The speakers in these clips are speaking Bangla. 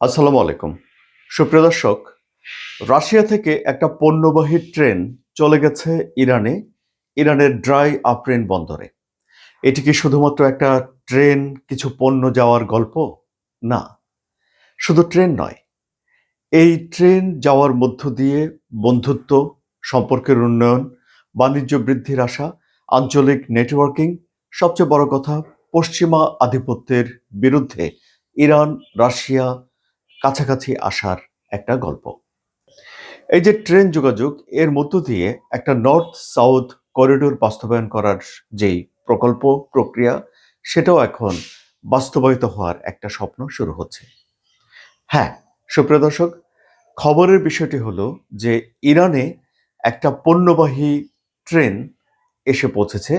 আসসালামু আলাইকুম। সুপ্রিয় দর্শক, রাশিয়া থেকে একটা পণ্যবাহী ট্রেন চলে গেছে ইরানে, ইরানের ড্রাই আপ্রেন বন্দরে। এটি কি শুধুমাত্র একটা ট্রেন, কিছু পণ্য যাওয়ার গল্প? না, শুধু ট্রেন নয়। এই ট্রেন যাওয়ার মধ্য দিয়ে বন্ধুত্ব, সম্পর্কের উন্নয়ন, বাণিজ্য বৃদ্ধির আশা, আঞ্চলিক নেটওয়ার্কিং, সবচেয়ে বড় কথা, পশ্চিমা আধিপত্যের বিরুদ্ধে ইরান, রাশিয়া কাছাকাছি আসার একটা গল্প। এই যে ট্রেন যোগাযোগ, এর মধ্য দিয়ে একটা নর্থ সাউথ করিডোর বাস্তবায়ন করার যেই প্রকল্প, প্রক্রিয়া, সেটাও এখন বাস্তবায়িত হওয়ার একটা স্বপ্ন শুরু হচ্ছে। হ্যাঁ সুপ্রিয় দর্শক, খবরের বিষয়টি হলো যে ইরানে একটা পণ্যবাহী ট্রেন এসে পৌঁছেছে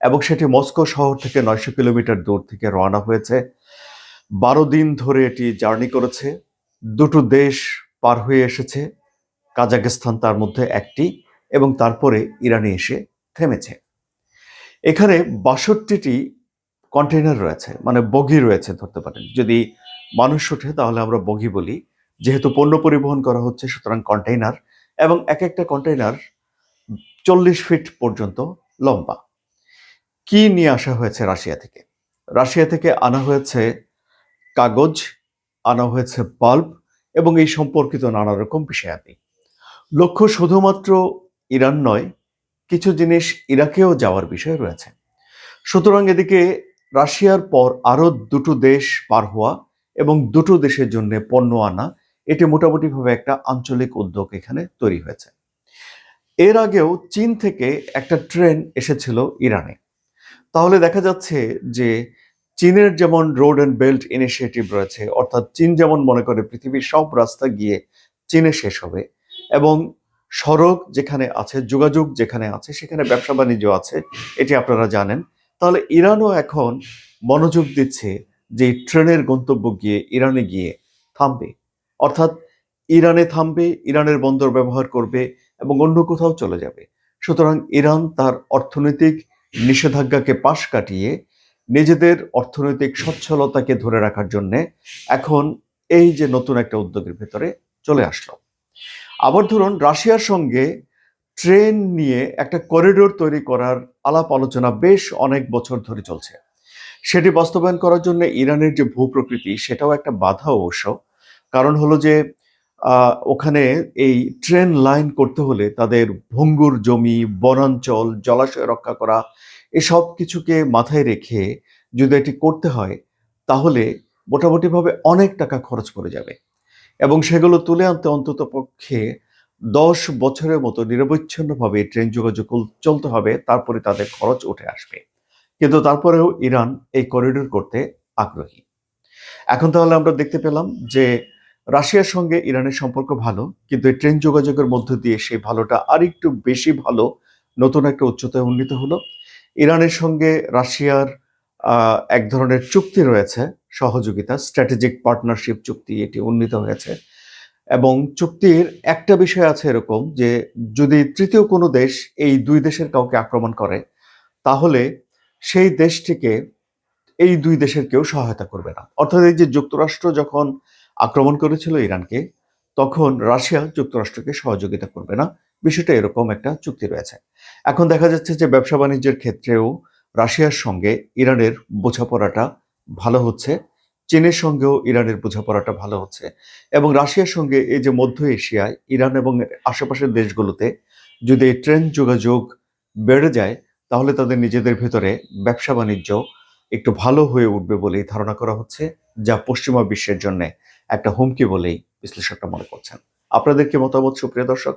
এবং সেটি মস্কো শহর থেকে নয়শো কিলোমিটার দূর থেকে রওনা হয়েছে। বারো দিন ধরে এটি জার্নি করেছে। দুটো দেশ পার হয়ে এসেছে। কাজাকিস্তান তার মধ্যে একটি এবং তারপরে ইরানে এসে থেমেছে। এখানে বাষট্টিটি কন্টেইনার রয়েছে মানে বগি রয়েছে ধরতে পারেন। যদি মানুষ ওঠে তাহলে আমরা বগি বলি। যেহেতু পণ্য পরিবহন করা হচ্ছে, সুতরাং কন্টেইনার এবং এক একটা কন্টেইনার চল্লিশ ফিট পর্যন্ত লম্বা। কি নিয়ে আসা হয়েছে রাশিয়া থেকে? রাশিয়া থেকে আনা হয়েছে কাগজ, আনা হয়েছে বাল্ব এবং এই সম্পর্কিত নানা রকম বিষয়াদি লক্ষ্য শুধুমাত্র ইরান নয়, কিছু জিনিস ইরাকেও যাওয়ার বিষয় রয়েছে। সুতরাং এদিকে রাশিয়ার পর আরও দুটো দেশ পার হওয়া এবং দুটো দেশের জন্য পণ্য আনা, এটি মোটামুটিভাবে একটা আঞ্চলিক উদ্যোগ এখানে তৈরি হয়েছে। এর আগেও চীন থেকে একটা ট্রেন এসেছিল ইরানে। তাহলে দেখা যাচ্ছে যে চীনের যেমন রোড অ্যান্ড বেল্ট ইনিশিয়েটিভ রয়েছে, অর্থাৎ চীন যেমন মনে করে পৃথিবীর সব রাস্তা গিয়ে চীনে শেষ হবে, এবং সড়ক যেখানে আছে, যোগাযোগ যেখানে আছে, সেখানে ব্যবসা বাণিজ্য আছে, এটি আপনারা জানেন। তাহলে ইরানও এখন মনোযোগ দিচ্ছে যে ট্রেনের গন্তব্য গিয়ে ইরানে গিয়ে থামবে। অর্থাৎ ইরানে থামবে, ইরানের বন্দর ব্যবহার করবে, এবং অন্য কোথাও চলে যাবে। সুতরাং ইরান তার অর্থনৈতিক নিষেধাজ্ঞাকে পাশ কাটিয়ে নিজেদের অর্থনৈতিক সচ্ছলতাকে ধরে রাখার জন্য এখন এই যে নতুন একটা উদ্যোগের ভেতরে চলে আসলো। আবার ধরুন, রাশিয়ার সঙ্গে ট্রেন নিয়ে একটা করিডোর তৈরি করার আলাপ আলোচনা বেশ অনেক বছর ধরে চলছে। সেটি বাস্তবায়ন করার জন্য ইরানের যে ভূপ্রকৃতি সেটাও একটা বাধা অবশ্য। কারণ হলো যে ওখানে এই ট্রেন লাইন করতে হলে তাদের ভঙ্গুর জমি, বনাঞ্চল, জলাশয় রক্ষা করা এসব কিছুকে মাথায় রেখে যদি এটি করতে হয়, তাহলে মোটামুটিভাবে অনেক টাকা খরচ পড়ে যাবে। এবং সেগুলো তুলে আনতে অন্তত পক্ষে দশ বছরের মতো নিরবচ্ছিন্নভাবে ট্রেন যোগাযোগ চলতে হবে, তারপরে তাদের খরচ উঠে আসবে। কিন্তু তারপরেও ইরান এই করিডোর করতে আগ্রহী। এখন তাহলে আমরা দেখতে পেলাম যে রাশিয়ার সঙ্গে ইরানের সম্পর্ক ভালো, কিন্তু এই ট্রেন যোগাযোগের মধ্য দিয়ে সেই ভালোটা আরেকটু বেশি ভালো, নতুন একটা উচ্চতায় উন্নীত হলো। ইরানের সঙ্গে রাশিয়ার এক ধরনের চুক্তি রয়েছে, সহযোগিতা স্ট্র্যাটেজিক পার্টনারশিপ চুক্তি, এটি উন্নীত হয়েছে। এবং চুক্তির একটা বিষয় আছে এরকম যে, যদি তৃতীয় কোনো দেশ এই দুই দেশের কাউকে আক্রমণ করে, তাহলে সেই দেশটিকে এই দুই দেশের কেউ সহায়তা করবে না। অর্থাৎ এই যে যুক্তরাষ্ট্র যখন আক্রমণ করেছিল ইরানকে, তখন রাশিয়া যুক্তরাষ্ট্রকে সহযোগিতা করবে না। বিষয়টা এরকম একটা চুক্তি রয়েছে। এখন দেখা যাচ্ছে যে ব্যবসা বাণিজ্যের ক্ষেত্রেও রাশিয়ার সঙ্গে ইরানের বোঝাপড়াটা ভালো হচ্ছে, চীনের সঙ্গেও ইরানের বোঝাপড়াটা ভালো হচ্ছে এবং রাশিয়ার সঙ্গে এই যে মধ্য এশিয়ায় ইরান এবং আশেপাশের দেশগুলোতে যদি এই ট্রেন যোগাযোগ বেড়ে যায়, তাহলে তাদের নিজেদের ভেতরে ব্যবসা বাণিজ্য একটু ভালো হয়ে উঠবে বলেই ধারণা করা হচ্ছে, যা পশ্চিমা বিশ্বের জন্য একটা হুমকি বলেই বিশ্লেষকরা মনে করছেন। আপনাদের কি মতামত, সুপ্রিয় দর্শক?